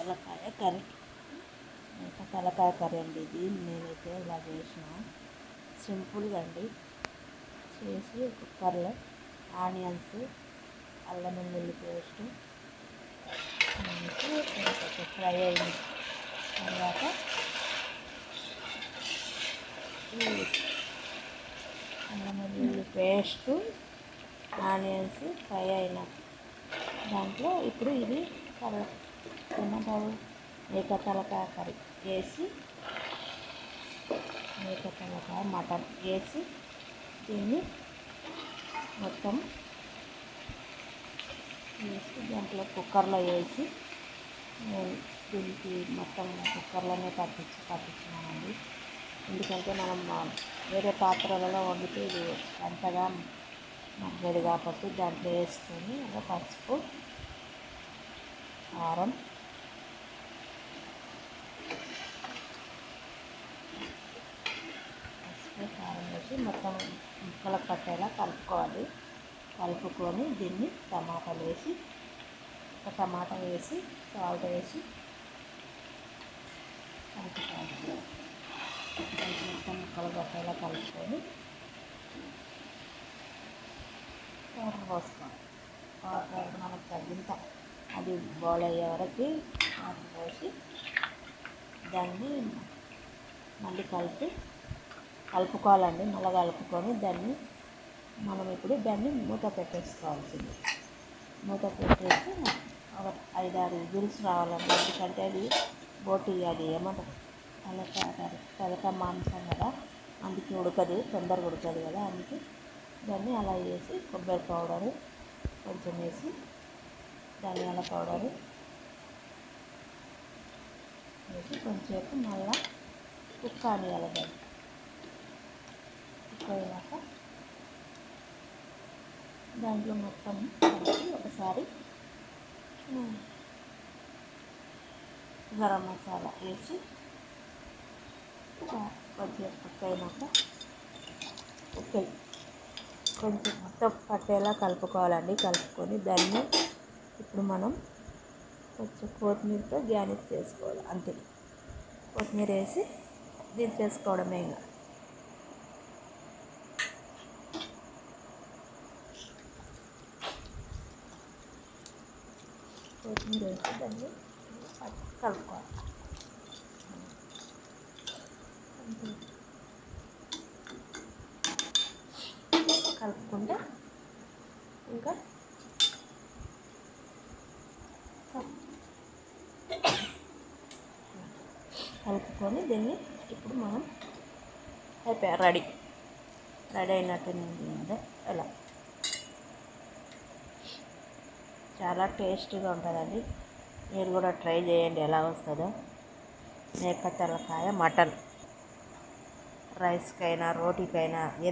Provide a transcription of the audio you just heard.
తలకాయ కర్రీ. తలకాయ కర్రీ అండి ఇది. నేనైతే ఇలా చేసిన. సింపుల్గా అండి. చేసి కుక్కర్లో ఆనియన్స్ అల్లం వెల్లుల్లి పేస్ట్. ఫ్రై అయిన తర్వాత అల్లం వెల్లుల్లి పేస్ట్ ఆనియన్స్ ఫ్రై అయిన దాంట్లో ఇప్పుడు ఇది కర్రీ. ఏమంటారు మేక కర్రీ వేసి మేక మటన్ వేసి దీన్ని మొత్తం వేసి దాంట్లో కుక్కర్లో వేసి నేను దీనికి మొత్తం కుక్కర్లోనే పట్టించి పట్టించినామండి ఎందుకంటే మనం వేరే పాత్రలలో వండితే ఇది అంతగా మగ్గదు కాబట్టి దాంట్లో వేసుకొని ఒక పసుపు కారం పసుపు కారం వేసి మొత్తం ముక్కలకు పట్టేలా కలుపుకోవాలి. కలుపుకొని దీన్ని టమాటాలు వేసి ఒక టమాటా వేసి సాల్ట్ వేసి కలుపుకోవాలి. మొత్తం ముక్కలు పట్టేలా కలుపుకొని వాటర్ పోసుకోవాలి. వాటర్ మనకు తగ్గింత అది బాయిల్ అయ్యే వరకు వాటర్ పోసి దాన్ని మళ్ళీ కలిపి కలుపుకోవాలండి మళ్ళీ కలుపుకొని దాన్ని మనం ఇప్పుడు దాన్ని మూత పెట్టేసుకోవాల్సింది. మూత పెట్టేసి ఒక ఐదు ఆరు విజిల్స్ రావాలండి ఎందుకంటే అది బోటి అది ఏమంటారు? తలక తలక మాంసం కదా అందుకే ఉడకదు తొందరగా ఉడకదు కదా అందుకే దాన్ని అలా వేసి కొబ్బరి పౌడరు కొంచెం వేసి ధనియాల పౌడరు వేసి కొంచెంసేపు మళ్ళీ కుక్ అనియాలి దాన్ని. కుక్ అయ్యాక దాంట్లో మొత్తం కలిపి ఒకసారి గరం మసాలా వేసి కొద్దిగా పక్కైనాక ఓకే కొంచెం మొత్తం పట్టేలా కలుపుకోవాలండి. కలుపుకొని దాన్ని ఇప్పుడు మనం కొంచెం కొత్తిమీరతో గ్యానిష్ చేసుకోవాలి. అంతే. కొత్తిమీర వేసి దించేసుకోవడమే ఇంకా. కొత్తిమీర వేసి దాన్ని కలుపుకోవాలి కలుపుకుంటే ఇంకా కలుపుకొని దీన్ని ఇప్పుడు మనం అయిపోయా రెడీ. రెడీ అయినట్టు నేను ఎలా? చాలా టేస్టీగా ఉంటుందండి. మీరు కూడా ట్రై చేయండి ఎలా వస్తుందో. మేక తలకాయ మటన్. రైస్కైనా రోటీకైనా ఏ